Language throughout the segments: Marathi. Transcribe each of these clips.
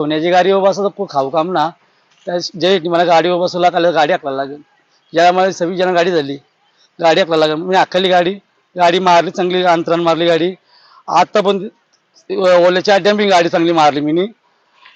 सोन्याची गाडी उभा तर खाऊ काम ना. त्या जे मला गाडी उभा बसवला त्याला गाडी आखला लागेल. ज्याला मला सव्वीस जण गाडी झाली गाडी आखला लागेल. मी आखली गाडी गाडी मारली चांगली अंतरान मारली गाडी. आता पण ओल्याच्या डॅम्पिंग गाडी चांगली मारली मी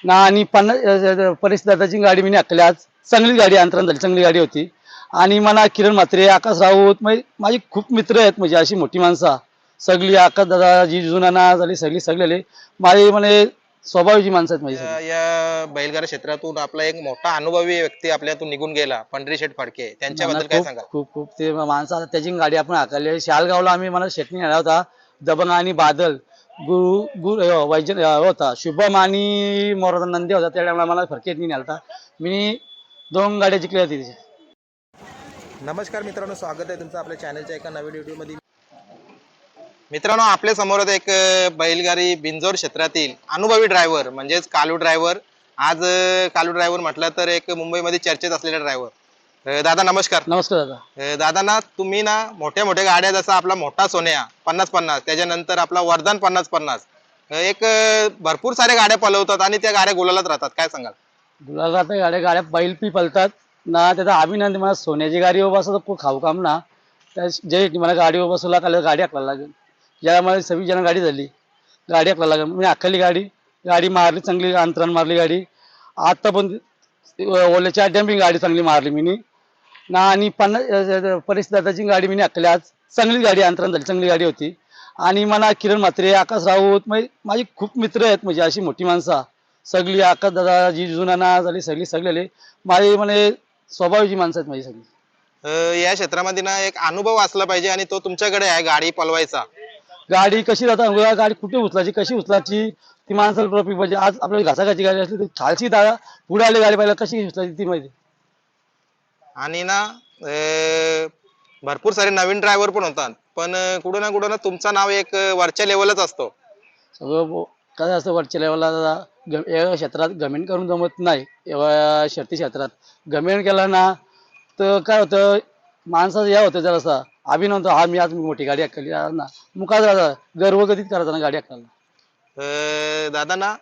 ना आणि पन्नास परिस्थिती गाडी मी आखली. आज चांगली गाडी अंतरान झाली चांगली गाडी होती. आणि मला किरण म्हात्रे आकाश राऊत म्हणजे माझी खूप मित्र आहेत म्हणजे अशी मोठी माणसं. सगळी आकाश दादा जी जुनाना झाली सगळी सगळे माझे म्हणजे स्वभावाची माणसं आहेत माझी सगळी. या या बैलगाडा क्षेत्रातून आपला एक मोठा अनुभवी व्यक्ती आपल्यातून निघून गेला पंढरी शेठ फडके. त्यांच्याबद्दल काय खूप सांगाल? खूप खूप ते माणसं आता त्याची गाडी आपण हाकलली शालगावला आम्ही मला शेटणी आला होता दबंग आणि बादल. गुरु गुरु वैजन होता. शुभम आणि मोराचा नंदी होता त्या टायमाला मला फरकेट नाही होता. मी दोन गाड्या जिंकल्या होती तिथे. नमस्कार मित्रांनो स्वागत आहे तुमचं आपल्या चॅनलच्या एका नवीन व्हिडिओमध्ये मित्रांनो आपल्यासमोर एक बैलगाडी बिंजोर क्षेत्रातील अनुभवी ड्रायव्हर म्हणजेच कालू ड्रायव्हर आज कालू ड्रायव्हर म्हटलं तर एक मुंबईमध्ये चर्चेत असलेला ड्रायव्हर दादा नमस्कार. नमस्कार दादा. दादा ना तुम्ही ना मोठ्या मोठ्या गाड्या जसा आपला मोठा सोन्या पन्नास पन्नास त्याच्यानंतर आपला वरदान पन्नास पन्नास एक भरपूर साऱ्या गाड्या पलवतात आणि त्या गाड्या गुलालात राहतात. काय सांगाल? गुलाला आता गाड्या गाड्या बैल पी पलतात. ना त्याचा अभिनंद मला सोन्याची गाडी उभा असं तर खाऊ काम ना. त्या जे मला गाडी उभा बसवला त्याला गाडी हाकला लागेल. ज्यामुळे सव्वीस जण गाडी झाली. गाडी हाकला लागेल. मी आखली गाडी गाडी मारली चांगली अंतरान मारली गाडी. आता पण ओल्याच्या डॅम्पिंग गाडी चांगली मारली मी ना आणि पन्नास परिस्थिती गाडी मी आखली आज चांगली गाडी अंतरान झाली चांगली गाडी होती. आणि मला किरण म्हात्रे आकाश राऊत म्हणजे माझी खूप मित्र आहेत. म्हणजे अशी मोठी माणसं. सगळी आकाश दादा जी जुनाना झाली सगळी सगळे माझी म्हणजे स्वभावाची माणसं आहेत माझी सगळी. या क्षेत्रामध्ये ना एक अनुभव असला पाहिजे आणि तो तुमच्याकडे आहे गाडी पलवायचा. गाडी कशी जाता गाडी कुठे उचलायची कशी उचलायची ती माणसाला ट्रॉफिक पाहिजे आज आपल्याला घासाघाची गाडी असली तर खालची दादा पुढे आली गाडी पाहिजे कशी उचलायची ती माहिती? आणि ना भरपूर सारे नवीन ड्रायव्हर पण होतात. पण कुठं ना कुठं ना तुमचं नाव एक वरच्या लेवलच असतो. सगळं बो- काय असतं वरच्या लेवलला दादा ग- या क्षेत्रात गमेंट करून जमत नाही. एवढ्या शर्ती क्षेत्रात गमेंट केला ना तर काय होतं माणसाचं या होतं जरासा. अभिनव होतो हा मी आज मोठी गाडी हाकली ना मुखात राहता गर्व कधीच करायचा ना गाडी हाकायला अं, दादा ना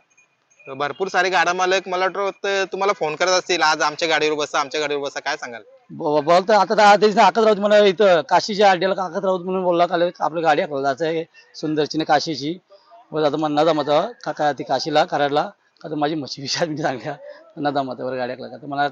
भरपूर सारे गाडा मालक मला वाटतं तुम्हाला फोन करत असतील. आज आमच्या गाडीवर बसा आमच्या गाडीवर बसा. काय सांगाल? ब- बोलतो आता त्याची आकाश राऊत मला इथं काशीच्या अड्ड्याला राऊत म्हणून बोलला काल आपली गाडी हाकला जायचं आहे. सुंदरची ना काशीची. बरं आता मला नदा मत का ती काशीला कराडला. का तर माझी म्हशी विचार मी सांगल्या नदा मतावर गाडी हाकला का तर मला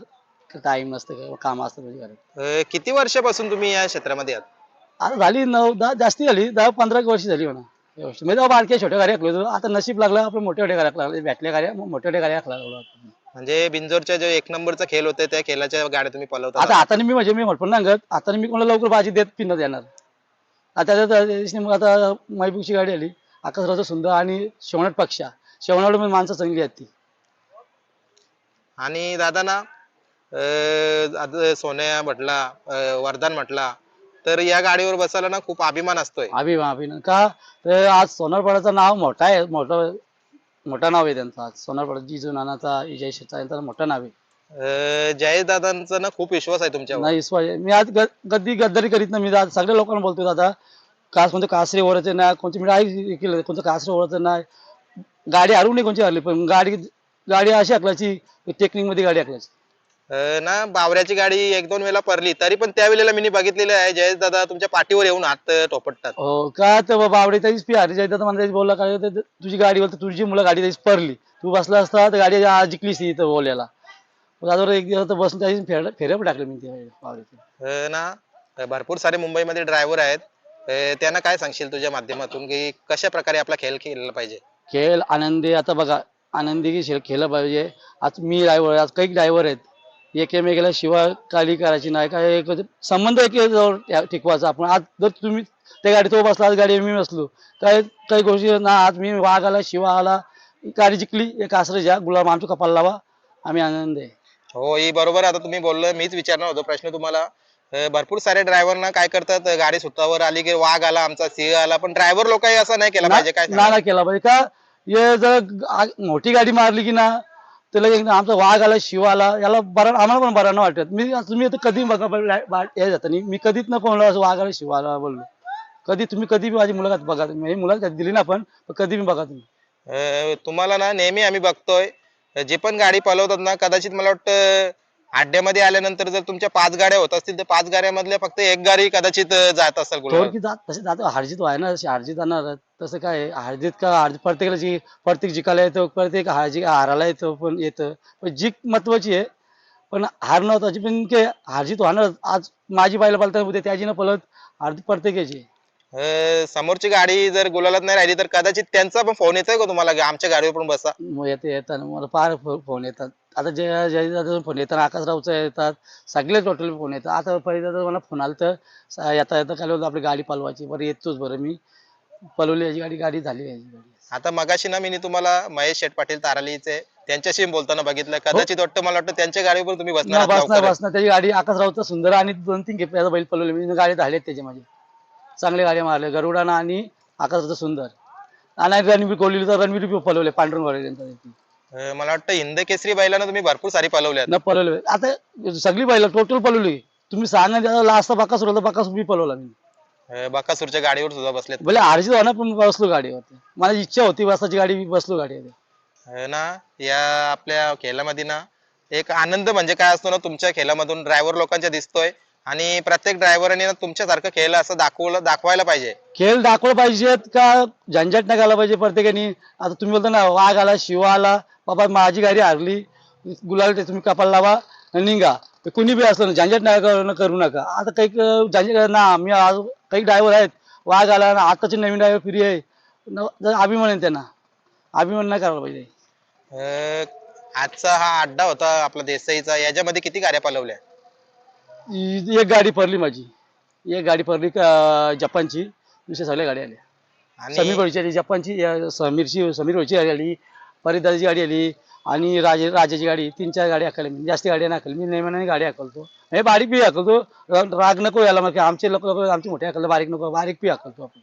टाइम नसतं का काम असतं घरात. अं, किती वर्षापासून तुम्ही या क्षेत्रामध्ये आहात? आता झाली नऊ दहा जास्ती झाली दहा पंधरा वर्ष झाली म्हणा. या वर्षी मी तेव्हा बारक्या छोट्या गाड्या हाकलो होतो. आता नशीब लागलं आपल्या मोठ्या मोठ्या गाड्या हाकला भेटल्या गाड्या मग मोठ्या मोठ्या गाड्या हाकला लागलो आपण. म्हणजे बिंजोरच्या जो एक नंबरचा खेळ होते त्या खेळाच्या गाड्या तुम्ही पलवता आता आता मी म्हणजे मी म्हटलं सांगत आता मी कोणाला लवकर भाजी देत पिन्नत येणार. आता त्या- त्या दिवशी मग आता महबूबची गाडी आली आकाशरावचं सुंदर आणि शेवणाट पक्षा. शेवणाट पण माणसं चांगली आहेत ती. आणि दादा ना अं, आज सोन्या म्हटला अं, वरदान म्हटला तर या गाडीवर बसायला ना खूप अभिमान असतोय. अभि अभिनंदन का? तर आज सोनारपाड्याचं नाव मोठा आहे मोठं मोठं नाव आहे त्यांचं. आज सोनारपाडा जिजू नानाचा विजय शेचा यांचं मोठं नाव आहे. अं, जयेश दादांचा ना खूप विश्वास आहे तुमच्यावर. नाही स्व- मी आज ग- गद्दी गद्दारी करीत नाही मी आज सगळ्या लोकांना बोलतो दादा. कास कोणतं कासरे ओढायचं नाही कोणतं मी आई केलं कोणतं कासरे ओढायचं नाही. गाडी हरवून नाही कोणची हरली पण गाडी गाडी अशी हाकलायची टेक्निकमध्ये गाडी हाकलायची ना बावऱ्याची गाडी एक दोन वेळेला पडली तरी पण त्या वेळेला मी बघितलेलं आहे जयेश दादा तुमच्या पाठीवर येऊन हात अं, ठोपटतात हो का तर बाबा आवडे त्याचीच पी हरी जायचं मला त्याची बोलला काय ते- तुझी गाडी बोलतो तुझी मुलं गाडी त्याची पडली तू बसला असता तर गाडी आज जिंकलीस ती इथं बोलायला. त्यावर एक दिवस तर बसून त्याची फेर फेऱ्या पण टाकले मी ते बावडीचे अं, ना भरपूर सारे मुंबईमध्ये ड्रायव्हर आहेत. अं, त्यांना काय सांगशील तुझ्या माध्यमातून की कशा प्रकारे आपला खेळ खेळला पाहिजे? खेळ आनंदी आता बघा आनंदी खेळ खेळलं पाहिजे. आज मी ड्रायव्हर आज काही ड्रायव्हर आहेत एकमेकाला शिवा काली करायची नाही. काय एक संबंध एक जवळ टिकवायचा आपण आज जर तुम्ही त्या गाडीत तो बसला आज गाडी मी बसलो काय काही गोष्टी ना आज मी वाघ आला शिवा आला गाडी जिंकली एक आसरे ज्या गुलाब आमच्या कपाला लावा आम्ही आनंद आहे. हो ही बरोबर आता तुम्ही बोललं मीच विचारणार होतो प्रश्न तुम्हाला. भरपूर सारे ड्रायव्हरना काय करतात गाडी सुतावर आली की वाघ आला आमचा सिंह आला पण ड्रायव्हर लोकही असं नाही केला पाहिजे काय ना सांगाल? ना केला पाहिजे. का हे जर मोठी गाडी मारली की ना त्याला एक आमचा वाघ आला शिव आला याला बरा आम्हाला पण बरा नाही वाटत. मी तुम्ही आता कधी बघा हे जाता नाही मी कधीच न कोणाला असं वाघ आला शिव आला बोललो. कधी तुम्ही कधी माझी मुलाखत बघा तुम्ही मुलाखत दिली ना पण कधी मी बघा तुम्ही. तुम्हाला ना नेहमी आम्ही बघतोय. जे पण गाडी पळवतात ना कदाचित मला वाटतं अड्ड्यामध्ये आल्यानंतर जर तुमच्या पाच गाड्या होत असतील तर पाच गाड्यामधल्या फक्त एक गाडी कदाचित जात असेल जात तसे जात हारजीत आहे ना हारजीत जाणार तसं काय आहे, हारजीत का हारजीत प्रत्येकाला जी प्रत्येक जिकायला येतो प्रत्येक हारजी हारायला येतो पण येतं. पण जिक महत्वाची आहे. पण हार नव्हताची पण ते हारजीत होणार. आज माझी बायला पळतात उद्या त्याची न पळत हारजीत प्रत्येकाची. आहे. अं, समोरची गाडी जर गुलालात नाही राहिली तर कदाचित त्यांचा पण फोन येतोय का तुम्हाला? की आमच्या गाडीवर पण बसा. मग येते येतात मला फार फोन येतात. आता जे जय फोन येतात आकाशरावचं येतात सगळे टोटल फोन येतात. आता तर मला फोन आलं तर स- येता येता काय होतं आपली गाडी पलवायची. बरं येतोच बरं मी. पलवली याची गाडी गाडी झाली याची गाडी. आता मगाशी ना मी तुम्हाला महेश शेठ पाटील तारालीचे त्यांच्याशी बोलताना बघितलं. कदाचित वाटतं मला वाटतं त्यांच्या गाडीवर तुम्ही बसणार आहात बसणार लवकरच. बसणार. त्याची गाडी आकाशरावचं सुंदर आणि दोन तीन खेप याचा बैल पलवले. मी गाडी झाले त्याचे माझे. चांगले गाडी मारले. गरुडाना आणि आकाशरावचं सुंदर. आणि रणवीर कोहली रणवीर बी पलवले पांढरून अं, मला वाटतं हिंद केसरी बैलांना तुम्ही भरपूर सारी पलवल्यात. न पलवले. आता सगळी बैल टोटल पलवली. तुम्ही सांगा लास्ट बाकासूर होता बाकासूर बी पलवला मी. अं, बकासूरच्या गाडीवर सुद्धा बसलेत. भले अर्जित होणार पण बसलो गाडीवरती मला इच्छा होती बसायची गाडी मी बसलो गाडीवर. अं, ना या आपल्या खेळामध्ये ना एक आनंद म्हणजे काय असतो ना तुमच्या खेळामधून ड्रायव्हर लोकांच्या दिसतोय. आणि प्रत्येक ड्रायव्हरने ना तुमच्यासारखं खेळ असं दाखवलं दाखवायला पाहिजे. खेळ दाखवलं पाहिजेत का झंझट नाही घाला पाहिजे प्रत्येकाने आता तुम्ही बोलता ना वाघ आला शिव आला बाबा माझी गाडी हारली गुलाल ते तुम्ही कपाल लावा आणि निघा. ते कुणी बी असलं ना झंझट नाही करू नका. आता काही झंझट ना मी आज काही ड्रायव्हर आहेत वाघ आला ना आताचे नवीन ड्रायव्हर फ्री आहे. जर अभिमान त्यांना. अभिमान नाही करायला पाहिजे. आजचा हा अड्डा होता आपला देसाईचा. याच्यामध्ये किती गाड्या पलवल्या? इ- एक गाडी पडली माझी. एक गाडी पडली का- जपानची. दुसऱ्या सगळ्या गाड्या आल्या. समीर आणि होळीची आली जपानची समीरची समीर होळीची गाडी आली परिदाची गाडी आली आणि राजे राजाची गाडी तीन चार गाडी हाकल्या मी. जास्त गाड्या नाही मी नेहमी गाडी हाकलतो. हे बारीक बी हाकलतो. र- राग नको याला मग आमचे लोक आमचे मोठे हाकलतो बारीक नको बारीक बी हाकलतो आपण.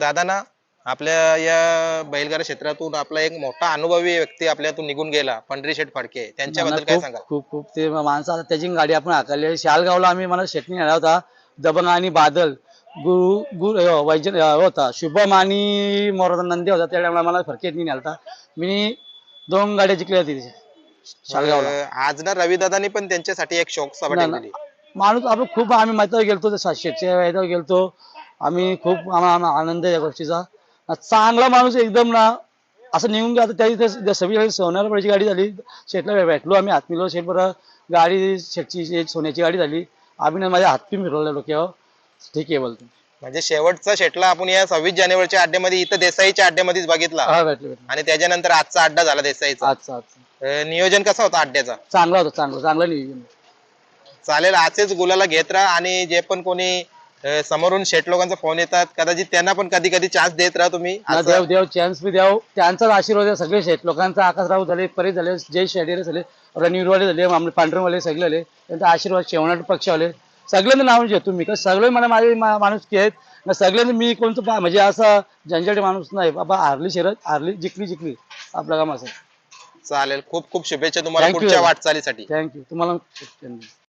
दादा ना आपल्या या बैलगाडा क्षेत्रातून आपला एक मोठा अनुभवी व्यक्ती आपल्यातून निघून गेला पंढरी शेठ फडके त्यांच्याबद्दल काय सांगा खूप खूप ते माणसं आता त्याची गाडी आपण हाकलली शालगावला आम्ही मला शेटणी आला होता दबंग आणि बादल. गुरु गुरु वैजन होता. शुभम आणि मोराचा नंदी होता. त्या टायमाला मला फरकेट नाही होता. मी दोन गाड्या जिंकल्या होती शालगावला. आज ना रवी दादानी पण त्यांच्यासाठी एक शोक सभा नाही, ठेवलेली. माणूस आपण खूप आम्ही माहिती गेलतो शेटच्या याच्यावर गेलतो. आम्ही खूप आम्हाला आम्हाला आनंद आहे या गोष्टीचा. चांगला माणूस एकदम ना असं निघून गेला त्याची सगळी सोन्याला पडायची गाडी झाली. शेटला भेटलो आम्ही हात मिळलो शेट बरं गाडी शेटची एक सोन्याची गाडी झाली. आम्ही माझ्या हात पी फिरवला डोक्यावर. ठीक आहे बोलतो. म्हणजे शेवटचा शेटला आपण या सव्वीस जानेवारीच्या अड्ड्यामध्ये इथं देसाईच्या अड्ड्यामध्येच बघितला. आणि त्याच्यानंतर आजचा अड्डा झाला देसाईचा. आजचा नियोजन कसा होता अड्ड्याचा? चांगला होता चांगला चांगला नियोजन. चालेल असेच गुलाला घेत राहा आणि जे पण कोणी अं, समोरून शेट लोकांचा फोन येतात. कदाचित त्यांना पण कधी कधी चान्स देत राहा तुम्ही. ना असं- देव देव चान्स बी द्याव. त्यांचाच आशीर्वाद आहे सगळे शेट लोकांचा आकाशराव झाले परेश झाले जय शेडेरे झाले रणवीरवाले झाले आमले पांढरवाले सगळे झाले. त्यांचा आशीर्वाद शेवणाट पक्षवाले. सगळ्यांना नाव घेतो मी. का सगळे मला माझे मा- माणूस की आहेत. ना सगळ्यांना मी कोणतं पा- म्हणजे असं झंझट माणूस नाही. बाबा हारली शरद हारली जिंकली जिंकली. आपलं काम असं. चालेल. खूप खूप शुभेच्छा तुम्हाला Thank you. पुढच्या वाटचालीसाठी. थँक्यू तुम्हाला